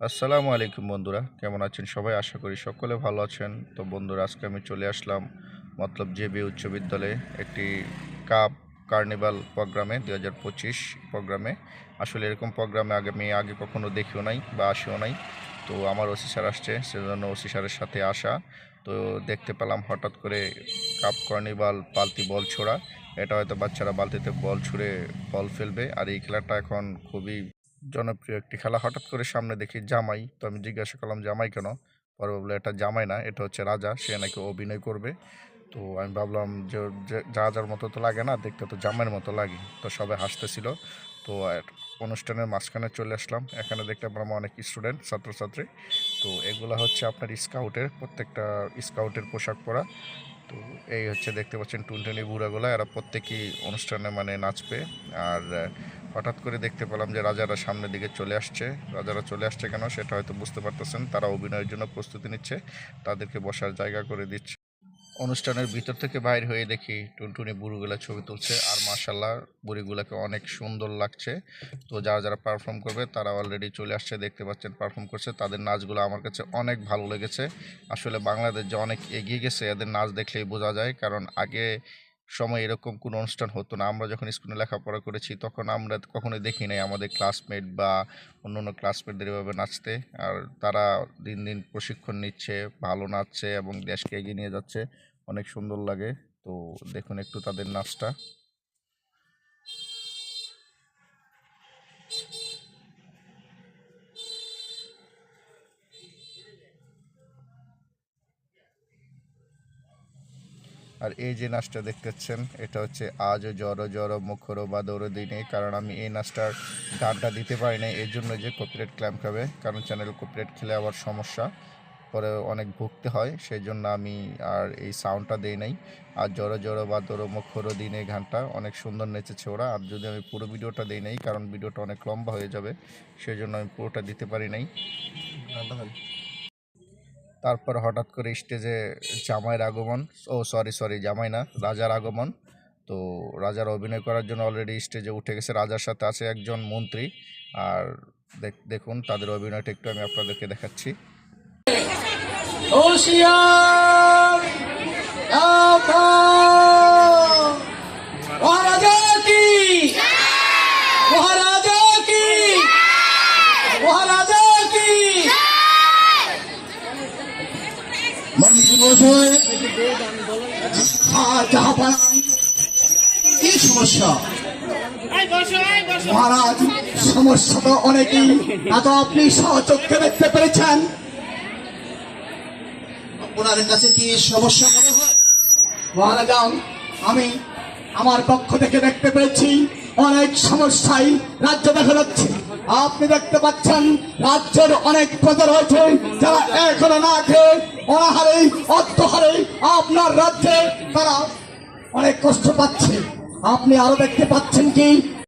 আসসালামু আলাইকুম বন্ধুরা, কেমন আছেন সবাই? আশা করি সকলে ভালো আছেন। তো বন্ধুরা, আজকে আমি চলে আসলাম মতলব জেবি উচ্চ বিদ্যালয়ে একটি কাপ কার্নিভাল প্রোগ্রামে দু হাজার পঁচিশ প্রোগ্রামে। আসলে এরকম প্রোগ্রামে আগে আমি আগে কখনো দেখিও নাই বা আসিও নাই। তো আমার ওসি স্যার আসছে, সেজন্য ওসি স্যারের সাথে আসা। তো দেখতে পেলাম হঠাৎ করে কাপ কার্নিভাল পালতি বল ছোড়া। এটা হয়তো বাচ্চারা বালতিতে বল ছুঁড়ে বল ফেলবে। আর এই খেলাটা এখন খুবই জনপ্রিয় একটি খেলা। হঠাৎ করে সামনে দেখি জামাই। তো আমি জিজ্ঞাসা করলাম, জামাই কেন? পরে বলল, এটা জামাই না, এটা হচ্ছে রাজা। সে নাকি অভিনয় করবে। তো আমি ভাবলাম যে রাজার মতো তো লাগে না, দেখতে তো জামাইয়ের মতো লাগে। তো সবাই হাসতেছিল। তো আর অনুষ্ঠানের মাঝখানে চলে আসলাম। এখানে দেখতে পেলাম অনেক স্টুডেন্ট, ছাত্রছাত্রী। তো এগুলো হচ্ছে আপনার স্কাউটের, প্রত্যেকটা স্কাউটের পোশাক পরা। তো এই হচ্ছে দেখতে পাচ্ছেন টুনটুনি বুড়াগুলো। এরা প্রত্যেকেই অনুষ্ঠানে মানে নাচবে। আর হঠাৎ করে দেখতে পেলাম যে রাজারা সামনের দিকে চলে আসছে। রাজারা চলে আসছে কেন সেটা হয়তো বুঝতে পারতেছেন। তারা অভিনয়ের জন্য প্রস্তুতি নিচ্ছে, তাদেরকে বসার জায়গা করে দিচ্ছে। অনুষ্ঠানের ভিতর থেকে বাইর হয়ে দেখি টুনটুনি বুড়িগুলা ছবি তুলছে আর মার্শাল্লাহ বুড়িগুলাকে অনেক সুন্দর লাগছে। তো যারা যারা পারফর্ম করবে তারা অলরেডি চলে আসছে, দেখতে পাচ্ছেন পারফর্ম করছে। তাদের নাচগুলো আমার কাছে অনেক ভালো লেগেছে। আসলে বাংলাদেশ যে অনেক এগিয়ে গেছে, এদের নাচ দেখলেই বোঝা যায়। কারণ আগে সময় এরকম কোনো অনুষ্ঠান হতো না। আমরা যখন স্কুলে লেখাপড়া করেছি, তখন আমরা কখনোই দেখি নাই আমাদের ক্লাসমেট বা অন্য অন্য ক্লাসমেটদের এভাবে নাচতে। আর তারা দিন দিন প্রশিক্ষণ নিচ্ছে, ভালো নাচছে এবং দেশকে এগিয়ে নিয়ে যাচ্ছে। অনেক সুন্দর লাগে। তো দেখুন একটু তাদের নাচটা। আর এই যে নাচটা দেখতেছেন, এটা হচ্ছে আজও জড় জড় মুখর বা দৌড় দিনে। কারণ আমি এই নাচটার গানটা দিতে পারি না এর জন্য যে কপিরাইট ক্ল্যাম খাবে। কারণ চ্যানেল কপিরাইট খেলে আবার সমস্যা, পরে অনেক ভুগতে হয় সেই জন্য আমি আর এই সাউন্ডটা দেই নাই। আর জড়ো জড়ো বা দৌড়ো মুখর দিনে গানটা অনেক সুন্দর নেচেছে ওরা। আর যদি আমি পুরো ভিডিওটা দেই নাই, কারণ ভিডিওটা অনেক লম্বা হয়ে যাবে সেই জন্য আমি পুরোটা দিতে পারি নাই। তারপর হঠাৎ করে স্টেজে জামাইয়ের আগমন। ও সরি সরি জামাই না, রাজার আগমন। তো রাজার অভিনয় করার জন্য অলরেডি স্টেজে উঠে গেছে। রাজার সাথে আছে একজন মন্ত্রী। আর দেখ- দেখুন, তাদের অভিনয়টা একটু আমি আপনাদেরকে দেখাচ্ছি। মহারাজ, সমস্যা তো অনেকই, তা তো আপনি সচক্ষে দেখতে পেরেছেন। ওনার কাছে কি সমস্যা মনে হয়? মহারাজা আমি আমার পক্ষ থেকে দেখতে পেয়েছি, অনেক সমস্যায় রাজ্য দেখা যাচ্ছে। আপনি দেখতে পাচ্ছেন রাজ্যের অনেক প্রজা রয়েছে যারা এখনও না খেয়ে অনাহারে অর্থহারে আপনার রাজ্যে তারা অনেক কষ্ট পাচ্ছে। আপনি আরও দেখতে পাচ্ছেন কি